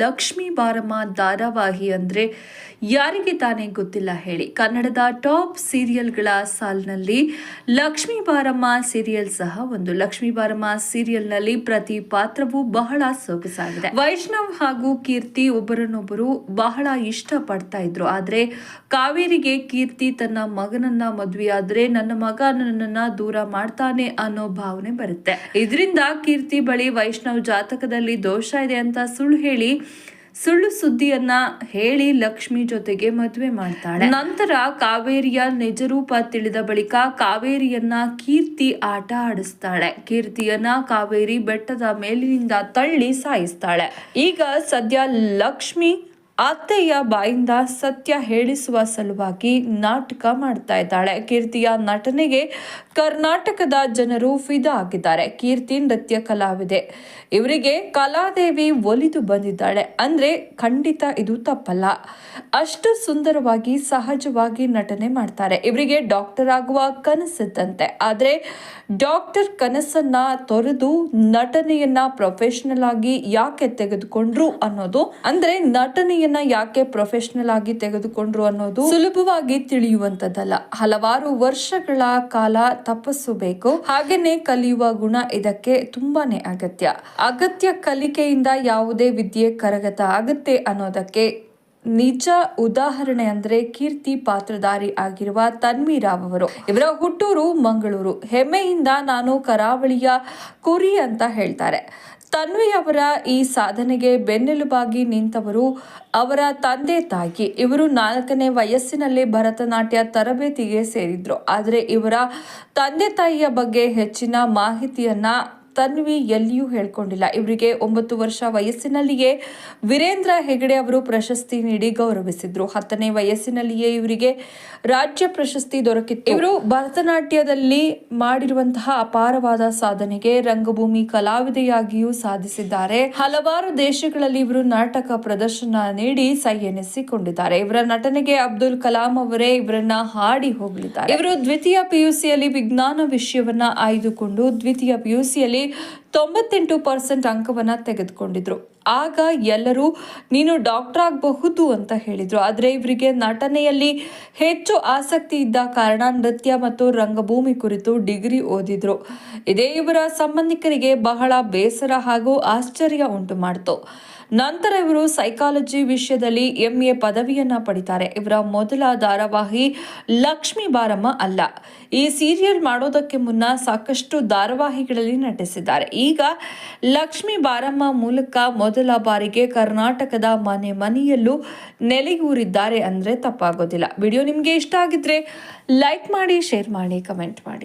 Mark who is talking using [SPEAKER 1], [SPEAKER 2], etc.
[SPEAKER 1] ಲಕ್ಷ್ಮೀ ಬಾರಮ್ಮ ಧಾರಾವಾಹಿ ಅಂದ್ರೆ ಯಾರಿಗೆ ತಾನೇ ಗೊತ್ತಿಲ್ಲ ಹೇಳಿ. ಕನ್ನಡದ ಟಾಪ್ ಸೀರಿಯಲ್ಗಳ ಸಾಲಿನಲ್ಲಿ ಲಕ್ಷ್ಮೀ ಬಾರಮ್ಮ ಸೀರಿಯಲ್ ಸಹ ಒಂದು. ಲಕ್ಷ್ಮೀ ಬಾರಮ್ಮ ಸೀರಿಯಲ್ನಲ್ಲಿ ಪ್ರತಿ ಪಾತ್ರವೂ ಬಹಳ ಸೊಗಸಾಗಿದೆ. ವೈಷ್ಣವ್ ಹಾಗೂ ಕೀರ್ತಿ ಒಬ್ಬರನ್ನೊಬ್ಬರು ಬಹಳ ಇಷ್ಟ ಪಡ್ತಾ ಇದ್ರು. ಆದ್ರೆ ಕಾವೇರಿಗೆ ಕೀರ್ತಿ ತನ್ನ ಮಗನನ್ನ ಮದುವೆಯಾದ್ರೆ ನನ್ನ ಮಗ ನನ್ನನ್ನು ದೂರ ಮಾಡ್ತಾನೆ ಅನ್ನೋ ಭಾವನೆ ಬರುತ್ತೆ. ಇದರಿಂದ ಕೀರ್ತಿ ಬಳಿ ವೈಷ್ಣವ್ ಜಾತಕದಲ್ಲಿ ದೋಷ ಇದೆ ಅಂತ ಸುಳ್ಳು ಹೇಳಿ ಸುಳ್ಳು ಸುದ್ದಿಯನ್ನ ಹೇಳಿ ಲಕ್ಷ್ಮಿ ಜೊತೆಗೆ ಮದುವೆ ಮಾಡ್ತಾಳೆ. ನಂತರ ಕಾವೇರಿಯ ನಿಜರೂಪ ತಿಳಿದ ಬಳಿಕ ಕಾವೇರಿಯನ್ನ ಕೀರ್ತಿ ಆಟ ಆಡಿಸ್ತಾಳೆ. ಕೀರ್ತಿಯನ್ನ ಕಾವೇರಿ ಬೆಟ್ಟದ ಮೇಲಿನಿಂದ ತಳ್ಳಿ ಸಾಯಿಸ್ತಾಳೆ. ಈಗ ಸದ್ಯ ಲಕ್ಷ್ಮಿ ಅತ್ತೆಯ ಬಾಯಿಂದ ಸತ್ಯ ಹೇಳಿಸುವ ಸಲುವಾಗಿ ನಾಟಕ ಮಾಡ್ತಾ ಇದ್ದಾಳೆ. ಕೀರ್ತಿಯ ನಟನೆಗೆ ಕರ್ನಾಟಕದ ಜನರು ಫಿದಾ ಆಗಿದ್ದಾರೆ. ಕೀರ್ತಿ ನೃತ್ಯ ಕಲಾವಿದೆ. ಇವರಿಗೆ ಕಲಾದೇವಿ ಒಲಿದು ಬಂದಿದ್ದಾಳೆ. ಅಂದ್ರೆ ಖಂಡಿತ ಇದು ತಪ್ಪಲ್ಲ. ಅಷ್ಟು ಸುಂದರವಾಗಿ ಸಹಜವಾಗಿ ನಟನೆ ಮಾಡ್ತಾರೆ. ಇವರಿಗೆ ಡಾಕ್ಟರ್ ಆಗುವ ಕನಸಿದ್ದಂತೆ. ಆದರೆ ಡಾಕ್ಟರ್ ಕನಸನ್ನ ತೊರೆದು ನಟನೆಯನ್ನ ಪ್ರೊಫೆಷನಲ್ ಆಗಿ ಯಾಕೆ ತೆಗೆದುಕೊಂಡ್ರು ಅನ್ನೋದು ಅಂದ್ರೆ ನಟನೆಯನ್ನ ಯಾಕೆ ಪ್ರೊಫೆಷನಲ್ ಆಗಿ ತೆಗೆದುಕೊಂಡ್ರು ಅನ್ನೋದು ಸುಲಭವಾಗಿ ತಿಳಿಯುವಂತದ್ದಲ್ಲ ಹಲವಾರು ವರ್ಷಗಳ ಕಾಲ ತಪಸ್ಸು ಬೇಕು ಹಾಗೇನೆ ಕಲಿಯುವ ಗುಣ ಇದಕ್ಕೆ ತುಂಬಾನೇ ಅಗತ್ಯ. ಅಗತ್ಯ ಕಲಿಕೆಯಿಂದ ಯಾವುದೇ ವಿದ್ಯೆ ಕರಗತ ಆಗುತ್ತೆ ಅನ್ನೋದಕ್ಕೆ ನಿಜ ಉದಾಹರಣೆ ಅಂದ್ರೆ ಕೀರ್ತಿ ಪಾತ್ರಧಾರಿ ಆಗಿರುವ ತನ್ವಿ ರಾವ್ ಅವರು. ಇವರ ಹುಟ್ಟೂರು ಮಂಗಳೂರು. ಹೆಮ್ಮೆಯಿಂದ ನಾನು ಕರಾವಳಿಯ ಕುರಿ ಅಂತ ಹೇಳ್ತಾರೆ. ತನ್ವಿ ಅವರ ಈ ಸಾಧನೆಗೆ ಬೆನ್ನೆಲುಬಾಗಿ ನಿಂತವರು ಅವರ ತಂದೆ ತಾಯಿ. ಇವರು ನಾಲ್ಕನೇ ವಯಸ್ಸಿನಲ್ಲಿ ಭರತನಾಟ್ಯ ತರಬೇತಿಗೆ ಸೇರಿದ್ರು. ಆದರೆ ಇವರ ತಂದೆ ತಾಯಿಯ ಬಗ್ಗೆ ಹೆಚ್ಚಿನ ಮಾಹಿತಿಯನ್ನ ತನ್ವಿ ಎಲ್ಲಿಯೂ ಹೇಳ್ಕೊಂಡಿಲ್ಲ. ಇವರಿಗೆ ಒಂಬತ್ತು ವರ್ಷ ವಯಸ್ಸಿನಲ್ಲಿಯೇ ವೀರೇಂದ್ರ ಹೆಗಡೆ ಅವರು ಪ್ರಶಸ್ತಿ ನೀಡಿ ಗೌರವಿಸಿದ್ರು. ಹತ್ತನೇ ವಯಸ್ಸಿನಲ್ಲಿಯೇ ಇವರಿಗೆ ರಾಜ್ಯ ಪ್ರಶಸ್ತಿ ದೊರಕಿತ್ತು. ಇವರು ಭರತನಾಟ್ಯದಲ್ಲಿ ಮಾಡಿರುವಂತಹ ಅಪಾರವಾದ ಸಾಧನೆಗೆ ರಂಗಭೂಮಿ ಕಲಾವಿದೆಯಾಗಿಯೂ ಸಾಧಿಸಿದ್ದಾರೆ. ಹಲವಾರು ದೇಶಗಳಲ್ಲಿ ಇವರು ನಾಟಕ ಪ್ರದರ್ಶನ ನೀಡಿ ಸೈ ಎನಿಸಿಕೊಂಡಿದ್ದಾರೆ. ಇವರ ನಟನೆಗೆ ಅಬ್ದುಲ್ ಕಲಾಂ ಅವರೇ ಇವರನ್ನ ಹಾಡಿ ಹೋಗಲಿದ್ದಾರೆ. ಇವರು ದ್ವಿತೀಯ ಪಿಯುಸಿಯಲ್ಲಿ ವಿಜ್ಞಾನ ವಿಷಯವನ್ನ ಆಯ್ದುಕೊಂಡು ದ್ವಿತೀಯ ಪಿಯುಸಿಯಲ್ಲಿ ತೊಂಬತ್ತೆಂಟು ಪರ್ಸೆಂಟ್ ಅಂಕವನ್ನ ತೆಗೆದುಕೊಂಡಿದ್ರು. ಆಗ ಎಲ್ಲರೂ, ನೀನು ಡಾಕ್ಟರ್ ಆಗಬಹುದು ಅಂತ ಹೇಳಿದರು. ಆದರೆ ಇವರಿಗೆ ನಟನೆಯಲ್ಲಿ ಹೆಚ್ಚು ಆಸಕ್ತಿ ಇದ್ದ ಕಾರಣ ನೃತ್ಯ ಮತ್ತು ರಂಗಭೂಮಿ ಕುರಿತು ಡಿಗ್ರಿ ಓದಿದ್ರು. ಇದೇ ಇವರ ಸಂಬಂಧಿಕರಿಗೆ ಬಹಳ ಬೇಸರ ಹಾಗೂ ಆಶ್ಚರ್ಯ ಉಂಟು ಮಾಡಿತು. ನಂತರ ಇವರು ಸೈಕಾಲಜಿ ವಿಷಯದಲ್ಲಿ ಎಂ ಎ ಪದವಿಯನ್ನು ಪಡಿತಾರೆ. ಇವರ ಮೊದಲ ಧಾರಾವಾಹಿ ಲಕ್ಷ್ಮಿ ಬಾರಮ್ಮ ಅಲ್ಲ. ಈ ಸೀರಿಯಲ್ ಮಾಡೋದಕ್ಕೆ ಮುನ್ನ ಸಾಕಷ್ಟು ಧಾರಾವಾಹಿಗಳಲ್ಲಿ ನಟಿಸಿದ್ದಾರೆ. ಈಗ ಲಕ್ಷ್ಮಿ ಬಾರಮ್ಮ ಮೂಲಕ ಮೊದಲ ಬಾರಿಗೆ ಕರ್ನಾಟಕದ ಮನೆ ಮನೆಯಲ್ಲೂ ನೆಲೆಯೂರಿದ್ದಾರೆ ಅಂದರೆ ತಪ್ಪಾಗೋದಿಲ್ಲ. ವಿಡಿಯೋ ನಿಮಗೆ ಇಷ್ಟ ಆಗಿದ್ರೆ ಲೈಕ್ ಮಾಡಿ ಶೇರ್ ಮಾಡಿ ಕಮೆಂಟ್ ಮಾಡಿ.